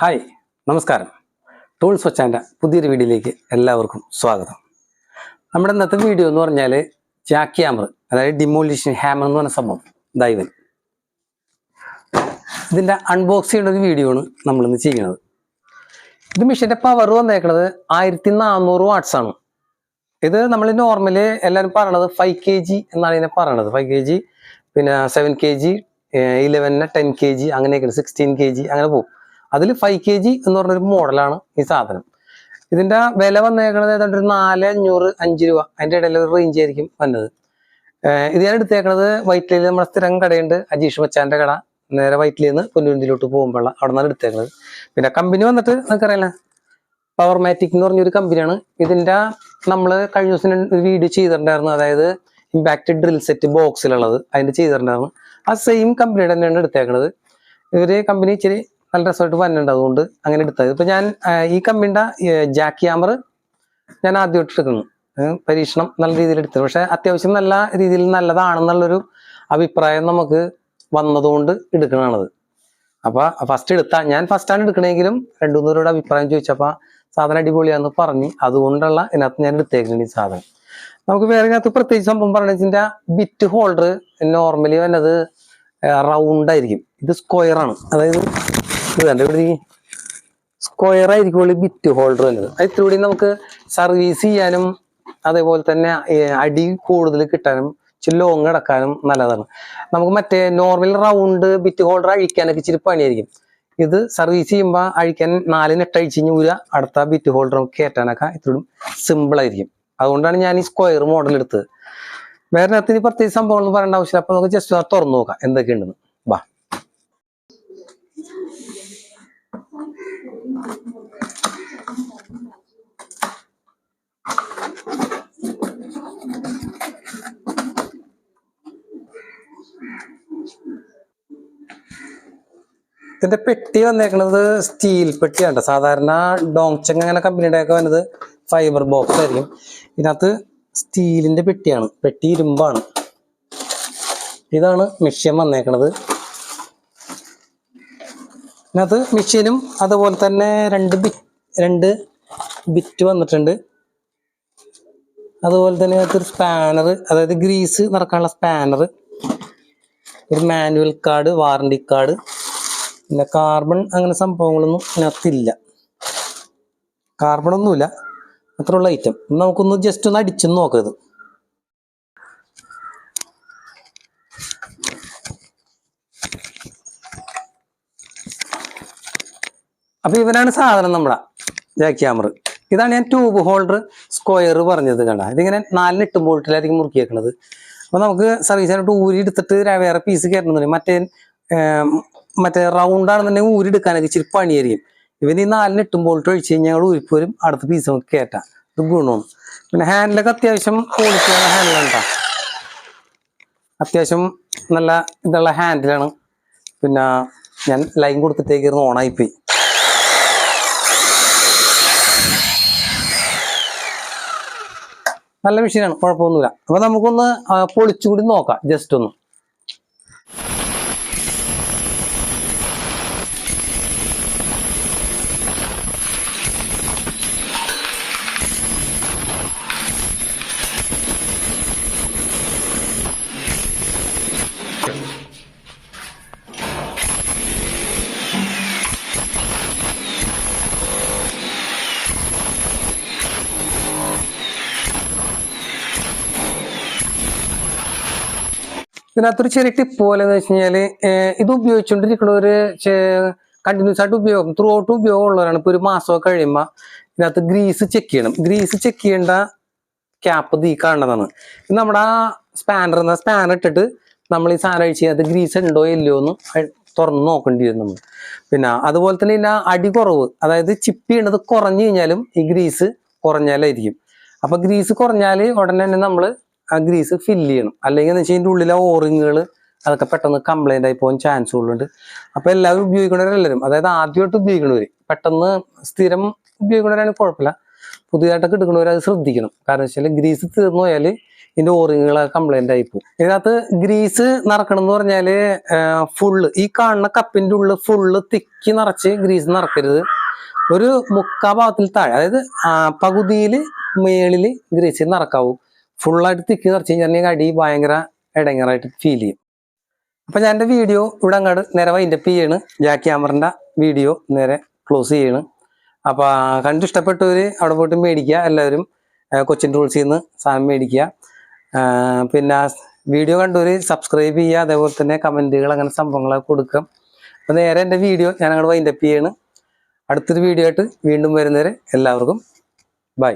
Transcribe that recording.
Hi നമസ്കാരം. Tools വച്ചാന്റെ പുതിയൊരു വീഡിയോയിലേക്ക് എല്ലാവർക്കും സ്വാഗതം. നമ്മുടെ ഇന്നത്തെ വീഡിയോ എന്ന് പറഞ്ഞാൽ ജാക്ക് ഹാമർ അതായത് ഡിമോളിഷൻ ഹാമർ എന്ന് പറഞ്ഞ സംഭവം. ദൈവൻ ഇതിന്റെ അൺബോക്സ് ചെയ്യുന്ന ഒരു വീഡിയോ ആണ് നമ്മളിന്ന് ചെയ്യുന്നത്. ഇത് മെഷീന്റെ പവർ വന്നേക്കുന്നത് ആയിരത്തി നാനൂറ് വാട്ട്സ് ആണ്. ഇത് നമ്മൾ നോർമലി എല്ലാവരും പറയണത് ഫൈവ് കെ ജി എന്നാണ് ഇതിനെ പറയണത്. ഫൈവ് കെ ജി പിന്നെ സെവൻ കെ ജി ഇലവന് ടെൻ കെ ജി അങ്ങനെയൊക്കെ സിക്സ്റ്റീൻ കെ ജി അങ്ങനെ പോകും അതിൽ ഫൈവ് കെ ജി എന്ന് പറഞ്ഞൊരു മോഡലാണ് ഈ സാധനം. ഇതിന്റെ വില വന്നേക്കണത് ഏതാണ്ട് ഒരു നാല് അഞ്ഞൂറ് അഞ്ച് രൂപ. അതിന്റെ ഇടയിൽ ഒരു റേഞ്ച് ആയിരിക്കും വന്നത്. ഇത് ഞാൻ എടുത്തേക്കണത് വൈറ്റിലിൽ നമ്മുടെ സ്ഥിരം കടയുണ്ട് അജീഷ് മച്ചാന്റെ കട. നേരെ വൈറ്റിലിൽ നിന്ന് പൊന്നുരുന്തിലോട്ട് പോകുമ്പോഴാണ് അവിടെ നിന്നാണ് എടുത്തേക്കണത്. പിന്നെ കമ്പനി വന്നിട്ട് നിങ്ങൾക്കറിയാലോ പവർ മാറ്റിക് എന്ന് പറഞ്ഞൊരു കമ്പനിയാണ് ഇതിന്റെ നമ്മൾ കഴിഞ്ഞ ദിവസം ഒരു വീഡിയോ ചെയ്തിട്ടുണ്ടായിരുന്നു. അതായത് ഇമ്പാക്റ്റ് ഡ്രിൽ സെറ്റ് ബോക്സിലുള്ളത് അതിന്റെ ചെയ്തിട്ടുണ്ടായിരുന്നു. ആ സെയിം കമ്പനിയുടെ തന്നെയാണ് എടുത്തേക്കണത്. ഇവർ കമ്പനി ഇച്ചിരി നല്ല രസമായിട്ട് വന്നിട്ടുണ്ട്. അതുകൊണ്ട് അങ്ങനെ എടുത്തത്. ഇപ്പൊ ഞാൻ ഈ കമ്പിന്റെ ജാക്ക് ഹാമർ ഞാൻ ആദ്യമായിട്ട് എടുക്കുന്നു പരീക്ഷണം നല്ല രീതിയിൽ എടുത്തത്. പക്ഷെ അത്യാവശ്യം നല്ല രീതിയിൽ നല്ലതാണെന്നുള്ളൊരു അഭിപ്രായം നമുക്ക് വന്നതുകൊണ്ട് എടുക്കണത് അപ്പൊ ഫസ്റ്റ് എടുത്ത ഞാൻ ഫസ്റ്റ് ആണ് എടുക്കണെങ്കിലും രണ്ടു മൂന്ന് രൂപയുടെ അഭിപ്രായം ചോദിച്ചപ്പോ സാധനം അടിപൊളിയാന്ന് പറഞ്ഞു അതുകൊണ്ടുള്ള ഇതിനകത്ത് ഞാൻ എടുത്തേക്കുന്നത് ഈ സാധനം. നമുക്ക് വേറെ ഇതിനകത്ത് പ്രത്യേകിച്ച് സംഭവം പറഞ്ഞ ബിറ്റ് ഹോൾഡർ നോർമലി വന്നത് റൗണ്ട് ആയിരിക്കും. ഇത് സ്ക്വയർ ആണ്. അതായത് ഇത് ഇവിടെ സ്ക്വയർ ആയിരിക്കും ബിറ്റ് ഹോൾഡർ വരുന്നത് അത് നമുക്ക് സർവീസ് ചെയ്യാനും അതേപോലെ തന്നെ അടി കൂടുതൽ കിട്ടാനും ഇച്ചിരി ലോങ് കിടക്കാനും നല്ലതാണ്. നമുക്ക് മറ്റേ നോർമൽ റൗണ്ട് ബിറ്റ് ഹോൾഡർ അഴിക്കാനൊക്കെ ഇച്ചിരി പണിയായിരിക്കും. ഇത് സർവീസ് ചെയ്യുമ്പോൾ അഴിക്കാൻ നാല് നെട്ട് അഴിച്ച് കഴിഞ്ഞ് അടുത്ത ബിറ്റ് ഹോൾഡർ നമുക്ക് കയറ്റാനൊക്കെ സിമ്പിൾ ആയിരിക്കും. അതുകൊണ്ടാണ് ഞാൻ ഈ സ്ക്വയർ മോഡൽ എടുത്തത്. വേറെ ഇനി പ്രത്യേകിച്ച് സംഭവങ്ങളൊന്നും പറയേണ്ട ആവശ്യമില്ല. അപ്പൊ നമുക്ക് ജസ്റ്റ് തുറന്നു നോക്കാം എന്തൊക്കെയുണ്ടെന്ന്. ഇതിന്റെ പെട്ടി വന്നേക്കുന്നത് സ്റ്റീൽ പെട്ടിയാണ് സാധാരണ ഡോങ്ചെങ് അങ്ങനെ കമ്പനിയുടെ ഒക്കെ വന്നത് ഫൈബർ ബോക്സ് ആയിരിക്കും. ഇതിനകത്ത് സ്റ്റീലിന്റെ പെട്ടിയാണ്. പെട്ടി ഇരുമ്പാണ്. ഇതാണ് മെഷീൻ വന്നേക്കണത്. ഇതിനകത്ത് മെഷീനും അതുപോലെ തന്നെ രണ്ട് ബി രണ്ട് ബിറ്റ് വന്നിട്ടുണ്ട്. അതുപോലെ തന്നെ ഇതിനകത്ത് സ്പാനർ അതായത് ഗ്രീസ് നടക്കാനുള്ള സ്പാനർ ഒരു മാനുവൽ കാർഡ് വാറണ്ടി കാർഡ് പിന്നെ കാർബൺ അങ്ങനെ സംഭവങ്ങളൊന്നും ഇതിനകത്തില്ല കാർബണൊന്നുമില്ല അത്രയുള്ള ഐറ്റം നമുക്കൊന്ന് ജസ്റ്റ് ഒന്ന് അടിച്ചു നോക്കരുത് അപ്പൊ ഇവനാണ് സാധനം നമ്മുടെ ജാക്ക് ക്യാമറ ഇതാണ് ഞാൻ ട്യൂബ് ഹോൾഡർ സ്ക്വയർ പറഞ്ഞത് കണ്ട. ഇതിങ്ങനെ നാലിന് എട്ട് ബോൾട്ടിലായിരിക്കും മുറുക്കിയേക്കണത്. അപ്പൊ നമുക്ക് സർവീസ് ആയിട്ട് ഊരി എടുത്തിട്ട് വേറെ പീസ് കയറണമെന്നുണ്ടെങ്കിൽ മറ്റേ മറ്റേ റൗണ്ട് ആണെന്നുണ്ടെങ്കിൽ ഊരി എടുക്കാനൊക്കെ ഇച്ചിരി പണിയായിരിക്കും. ഇവന് ഈ നാലിന് ബോൾട്ട് ഒഴിച്ച് കഴിഞ്ഞാൽ ഞങ്ങൾ ഊരിപ്പോരും അടുത്ത പീസ് നമുക്ക് കയറ്റാം ഇത് ഗുണമാണ്. പിന്നെ ഹാൻഡിലൊക്കെ അത്യാവശ്യം ക്വാളിറ്റിയാണ് ഹാൻഡിലാണ് കേട്ടോ അത്യാവശ്യം നല്ല ഇതുള്ള ഹാൻഡിലാണ് പിന്നെ ഞാൻ ലൈൻ കൊടുത്തിട്ടേക്കിരുന്ന് പോയി. നല്ല മെഷീനാണ് കുഴപ്പമൊന്നുമില്ല. അപ്പൊ നമുക്കൊന്ന് പൊളിച്ചുകൂടി നോക്കാം. ജസ്റ്റ് ഒന്ന്. ഇതിനകത്തൊരു ചെറിയ ടിപ്പ് പോലെ എന്ന് വെച്ച് കഴിഞ്ഞാൽ ഇത് ഇത് ഉപയോഗിച്ചുകൊണ്ടിരിക്കുന്നവര് കണ്ടിന്യൂസ് ആയിട്ട് ഉപയോഗം ത്രൂ ഔട്ട് ഉപയോഗം ഉള്ളവരാണ് ഇപ്പൊ ഒരു മാസമൊക്കെ കഴിയുമ്പോൾ ഇതിനകത്ത് ഗ്രീസ് ചെക്ക് ചെയ്യണം. ഗ്രീസ് ചെക്ക് ചെയ്യേണ്ട ക്യാപ്പ് തീ കാണുന്നതാണ്. ഇത് നമ്മുടെ ആ സ്പാനർ എന്ന സ്പാനർ ഇട്ടിട്ട് നമ്മൾ ഈ സാധനം അഴിച്ച് അത് ഗ്രീസ് ഉണ്ടോ ഇല്ലയോ എന്ന് തുറന്ന് നോക്കേണ്ടി വരും നമ്മൾ പിന്നെ അതുപോലെ തന്നെ ഇല്ല അടി കുറവ് അതായത് ചിപ്പ് ചെയ്യണത് കുറഞ്ഞു കഴിഞ്ഞാലും ഈ ഗ്രീസ് കുറഞ്ഞാലായിരിക്കും. അപ്പൊ ഗ്രീസ് കുറഞ്ഞാൽ ഉടനെ തന്നെ നമ്മൾ ആ ഗ്രീസ് ഫില്ല് ചെയ്യണം. അല്ലെങ്കിൽ എന്ന് വെച്ചാൽ ഉള്ളിലെ ഓറിങ്ങുകൾ അതൊക്കെ പെട്ടെന്ന് കംപ്ലൈന്റ് ആയി പോകാൻ ചാൻസ് ഉള്ളുണ്ട്. അപ്പോൾ എല്ലാവരും ഉപയോഗിക്കണവരെല്ലാവരും അതായത് ആദ്യമായിട്ട് ഉപയോഗിക്കുന്നവർ പെട്ടെന്ന് സ്ഥിരം ഉപയോഗിക്കണവരാണെങ്കിൽ കുഴപ്പമില്ല. പുതിയതായിട്ടൊക്കെ എടുക്കണവർ അത് ശ്രദ്ധിക്കണം. കാരണം വെച്ചാൽ ഗ്രീസ് തീർന്നു പോയാൽ ഇതിന്റെ ഓറിങ്ങുകളൊക്കെ കംപ്ലൈന്റ് ആയി പോകും. ഇതിനകത്ത് ഗ്രീസ് നിറക്കണം എന്ന് പറഞ്ഞാൽ ഫുള്ള് ഈ കാണുന്ന കപ്പിന്റെ ഉള്ളിൽ ഫുള്ള് തിക്കി നിറച്ച് ഗ്രീസ് നിറക്കരുത് ഒരു മുക്കാ ഭാഗത്തിൽ താഴെ. അതായത് പകുതിയിൽ മേളിൽ ഗ്രീസ് നിറക്കാവൂ ഫുള്ളായിട്ട് തിക്കി നിറച്ച് കഴിഞ്ഞാൽ അടി ഭയങ്കര ഇടങ്ങറായിട്ട് ഫീൽ ചെയ്യും. അപ്പൊ ഞാൻ എന്റെ വീഡിയോ ഇവിടെ അങ്ങോട്ട് നേരെ വൈൻഡപ്പ് ചെയ്യാണ്. ജാക്ക് ക്യാമറിന്റെ വീഡിയോ നേരെ ക്ലോസ് ചെയ്യാണ്. അപ്പൊ കണ്ടു ഇഷ്ടപ്പെട്ടവർ അവിടെ പോയിട്ട് മേടിക്കുക. എല്ലാവരും കൊച്ചിൻ ടൂൾസിൽ നിന്ന് സാധനം മേടിക്കുക. പിന്നെ വീഡിയോ കണ്ടവർ സബ്സ്ക്രൈബ് ചെയ്യുക. അതേപോലെ തന്നെ കമന്റുകൾ അങ്ങനെ സംഭവങ്ങളൊക്കെ കൊടുക്കുക. അപ്പൊ നേരെ എന്റെ വീഡിയോ ഞാൻ അങ്ങോട്ട് വൈൻഡപ്പ് ചെയ്യാണ്. അടുത്തൊരു വീഡിയോ ആയിട്ട് വീണ്ടും വരുന്നവരെ എല്ലാവർക്കും ബൈ